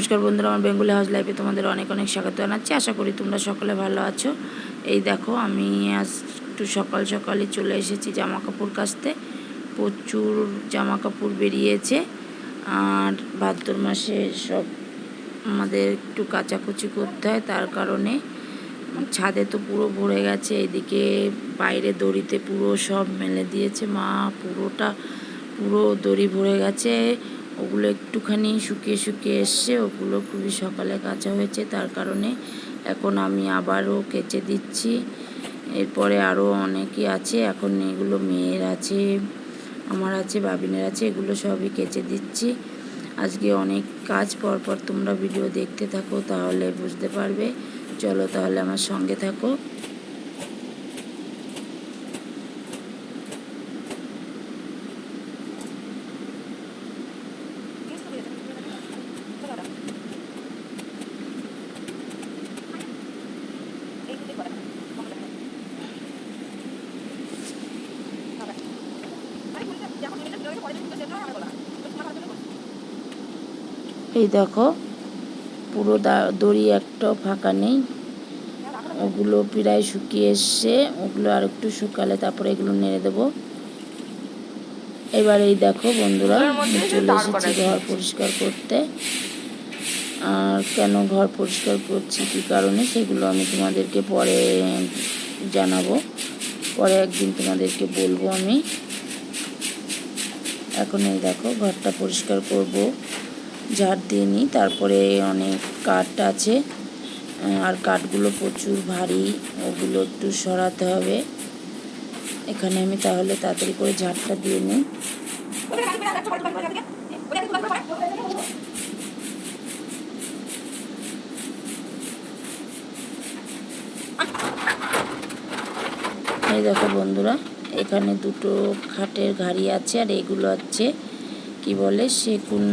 নমস্কার বন্ধুরা, আমার বেঙ্গলি হাউস লাইফে তোমাদের অনেক অনেক স্বাগত জানাচ্ছি। আশা করি তোমরা সকলে ভালো আছো। এই দেখো, আমি আজ একটু সকাল সকালে চলে এসেছি জামা কাপড় কাচতে। প্রচুর জামা কাপড় বেরিয়েছে। আর ভাদ্র মাসে সব আমাদের একটু কাচাকুচি করতে হয়, তার কারণে ছাদে তো পুরো ভরে গেছে, এদিকে বাইরে দড়িতে পুরো সব মেলে দিয়েছে। মা, পুরোটা পুরো দড়ি ভরে গেছে। ওগুলো একটুখানি শুকিয়ে শুকিয়ে এসছে, ওগুলো খুবই সকালে কাঁচা হয়েছে, তার কারণে এখন আমি আবারও কেচে দিচ্ছি। এরপরে আরও অনেকে আছে, এখন এগুলো মেয়ের আছে, আমার আছে, বাবিনের আছে, এগুলো সবই কেচে দিচ্ছি। আজকে অনেক কাজ, পরপর তোমরা ভিডিও দেখতে থাকো, তাহলে বুঝতে পারবে। চলো তাহলে আমার সঙ্গে থাকো। এই দেখো পুরো দড়ি একটাও ফাঁকা নেই। ওগুলো প্রায় শুকিয়ে এসছে ওগুলো আর একটু শুকালে তারপরে এগুলো নেড়ে দেবো। এবার এই দেখো বন্ধুরা চলে এসেছি ঘর পরিষ্কার করতে। আর কেন ঘর পরিষ্কার করছি কী কারণে? সেগুলো আমি তোমাদেরকে পরে জানাব। পরে একদিন তোমাদেরকে বলব আমি। এখন এই দেখো, ঘরটা পরিষ্কার করব। ঝাড় দিয়ে নিই, তারপরে অনেক কাঠ আছে। আর কাঠগুলো প্রচুর ভারী, ওগুলো একটু সরাতে হবে। এখানে আমি তাহলে তাড়াতাড়ি করে ঝাড়টা দিয়ে নিই। এই দেখো বন্ধুরা এখানে দুটো খাটের ঘাড়ি আছে আর এগুলো হচ্ছে কি বলে সেগুন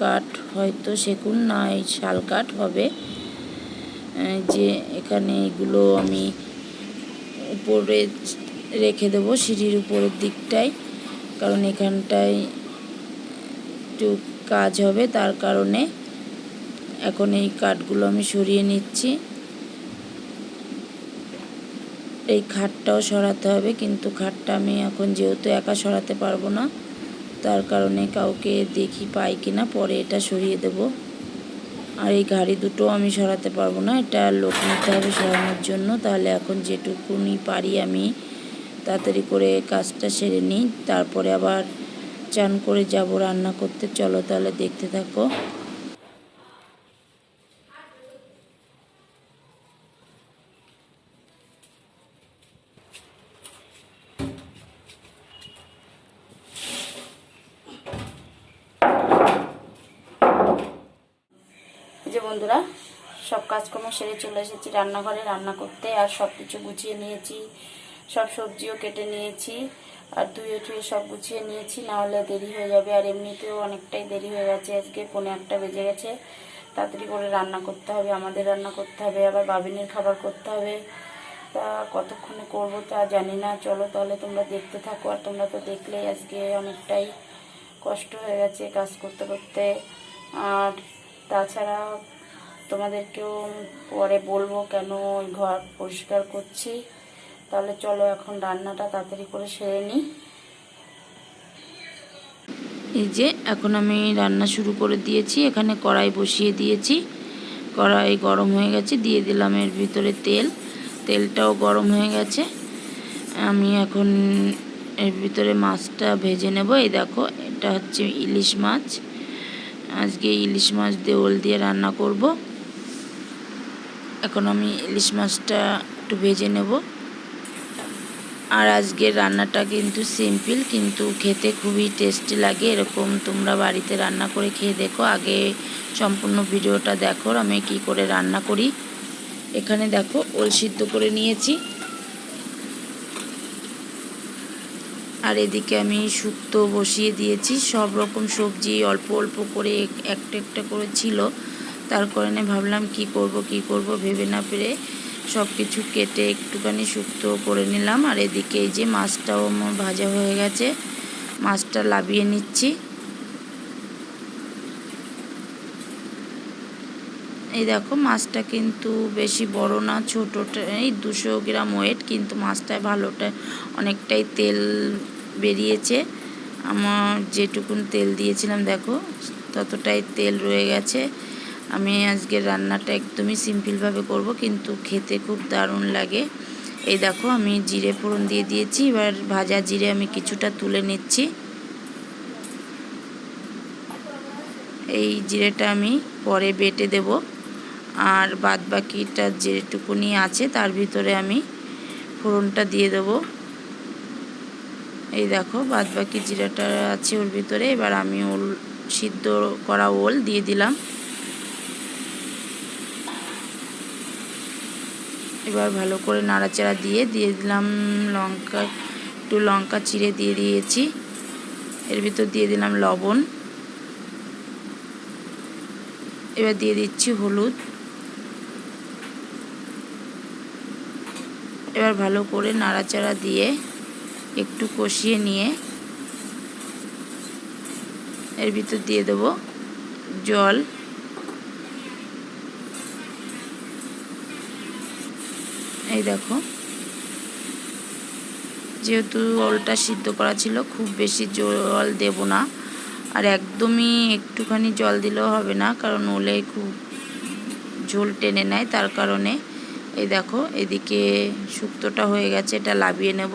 কাঠ হয়তো সেগুন না শাল কাঠ হবে। যে এখানে এগুলো আমি উপরে রেখে দেবো সিঁড়ির উপরের দিকটায়, কারণ এখানটায় একটু কাজ হবে, তার কারণে এখন এই কাঠগুলো আমি সরিয়ে নিচ্ছি। এই খাটটাও সরাতে হবে, কিন্তু খাটটা আমি এখন যেহেতু একা সরাতে পারব না, তার কারণে কাউকে দেখি পাই কিনা, পরে এটা সরিয়ে দেব। আর এই গাড়ি দুটো আমি সরাতে পারব না, এটা লোক নিতে হবে সরানোর জন্য, তাহলে এখন যেটুকুনি পারি আমি তাড়াতাড়ি করে কাজটা সেরে নিই, তারপরে আবার চান করে যাব রান্না করতে, চলো তাহলে দেখতে থাকো। বন্ধুরা, সব কাজকর্ম সেরে চলে এসেছি রান্নাঘরে। রান্না করতে আর সব কিছু গুছিয়ে নিয়েছি, সব সবজিও কেটে নিয়েছি, আর ধুয়ে টুয়ে সব গুছিয়ে নিয়েছি না হলে দেরি হয়ে যাবে। আর এমনিতেও অনেকটাই দেরি হয়ে গেছে, আজকে পৌনে একটা বেজে গেছে। তাড়াতাড়ি করে রান্না করতে হবে, আমাদের রান্না করতে হবে, আবার বাবিনের খাবার করতে হবে। তা কতক্ষণে করব তা জানি না। চলো তাহলে তোমরা দেখতে থাকো, আর তোমরা তো দেখলেই আজকে অনেকটাই কষ্ট হয়ে গেছে কাজ করতে করতে। আর তাছাড়া তোমাদেরকেও পরে বলব কেন ওই ঘর পরিষ্কার করছি। তাহলে চলো এখন রান্নাটা তাড়াতাড়ি করে সেরে নিই এই যে, এখন আমি রান্না শুরু করে দিয়েছি। এখানে কড়াই বসিয়ে দিয়েছি। কড়াই গরম হয়ে গেছে, দিয়ে দিলাম এর ভিতরে তেল। তেলটাও গরম হয়ে গেছে। আমি এখন এর ভিতরে মাছটা ভেজে নেব। এই দেখো, এটা হচ্ছে ইলিশ মাছ। আজকে ইলিশ মাছ দিয়ে ওল দিয়ে রান্না করব। এখন আমি ইলিশ মাছটা একটু ভেজে নেব। আর আজকের রান্নাটা কিন্তু সিম্পল, কিন্তু খেতে খুবই টেস্টি লাগে। এরকম তোমরা বাড়িতে রান্না করে খেয়ে দেখো। আগে সম্পূর্ণ ভিডিওটা দেখো আমি কি করে রান্না করি। এখানে দেখো, ওল সিদ্ধ করে নিয়েছি। আর এদিকে আমি শুক্তো বসিয়ে দিয়েছি। সব রকম সবজি অল্প অল্প করে একটা একটা করে ছিল। তার কারণে ভাবলাম কি করব কি করব, ভেবে না পেরে সব কিছু কেটে একটুখানি শুক্তো করে নিলাম। আর এদিকে এই যে মাছটাও আমার ভাজা হয়ে গেছে, মাছটা লাবিয়ে নিচ্ছি। এই দেখো মাছটা কিন্তু বেশি বড় না, ছোটোটা, এই দুশো গ্রাম ওয়েট কিন্তু মাছটায় ভালোটা অনেকটাই তেল বেরিয়েছে। আমার যেটুকুন তেল দিয়েছিলাম, দেখো, ততটাই তেল রয়ে গেছে। আমি আজকে রান্নাটা একদমই সিম্পলভাবে করব, কিন্তু খেতে খুব দারুণ লাগে। এই দেখো, আমি জিরে ফোড়ন দিয়ে দিয়েছি, এবার ভাজা জিরে আমি কিছুটা তুলে নিচ্ছি। এই জিরেটা আমি পরে বেটে দেব, আর বাদ বাকিটা যেটুকুনি আছে তার ভিতরে আমি ফোড়নটা দিয়ে দেব। এই দেখো বাদ বাকি জিরাটা আছে ওর ভিতরে, এবার আমি ওল, সিদ্ধ করা ওল দিয়ে দিলাম। এবার ভালো করে নাড়াচাড়া দিয়ে দিয়ে দিলাম লঙ্কা, একটু লঙ্কা চিড়ে দিয়ে দিয়েছি। এর ভিতর দিয়ে দিলাম লবণ। এবার দিয়ে দিচ্ছি হলুদ। এবার ভালো করে নাড়াচাড়া দিয়ে একটু কষিয়ে নিয়ে এর ভিতর দিয়ে দেবো জল। এই দেখো। যেহেতু ওলটা সিদ্ধ করা ছিল, খুব বেশি জল দেব না। আর একদমই একটুখানি জল দিলেও হবে না, কারণ ওলে খুব ঝোল টেনে নেয়। তার কারণে এই দেখো, এদিকে শুক্তোটা হয়ে গেছে, এটা লাবিয়ে নেব।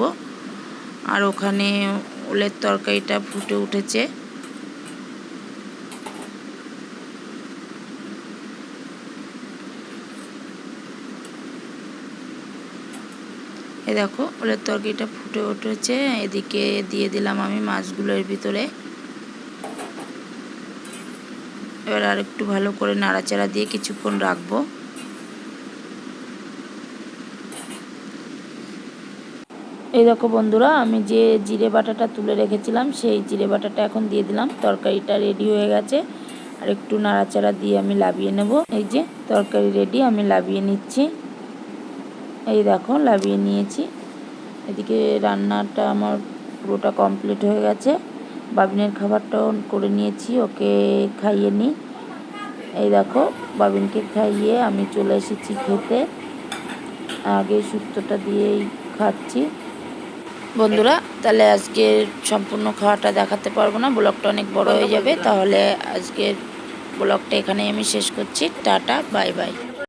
আর ওখানে ওলের তরকারিটা ফুটে উঠেছে। এ দেখো, ওলের তরকারিটা ফুটে উঠেছে। এদিকে দিয়ে দিলাম আমি মাছগুলোর ভিতরে। এবার আর একটু ভালো করে নাড়াচাড়া দিয়ে কিছুক্ষণ রাখব। এই দেখো বন্ধুরা, আমি যে জিরে বাটাটা তুলে রেখেছিলাম, সেই জিরে বাটাটা এখন দিয়ে দিলাম। তরকারিটা রেডি হয়ে গেছে। আর একটু নাড়াচাড়া দিয়ে আমি লাভিয়ে নেব। এই যে তরকারি রেডি আমি লাভিয়ে নিচ্ছি। এই দেখো লাবিয়ে নিয়েছি। এদিকে রান্নাটা আমার পুরোটা কমপ্লিট হয়ে গেছে। বাবিনের খাবারটাও করে নিয়েছি, ওকে খাইয়ে নিই। এই দেখো, বাবিনকে খাইয়ে আমি চলে এসেছি খেতে। আগে শুক্তোটা দিয়েই খাচ্ছি। বন্ধুরা, তাহলে আজকের সম্পূর্ণ খাওয়াটা দেখাতে পারব না, ব্লগটা অনেক বড় হয়ে যাবে। তাহলে আজকের ব্লগটা এখানেই আমি শেষ করছি। Tata, bye bye.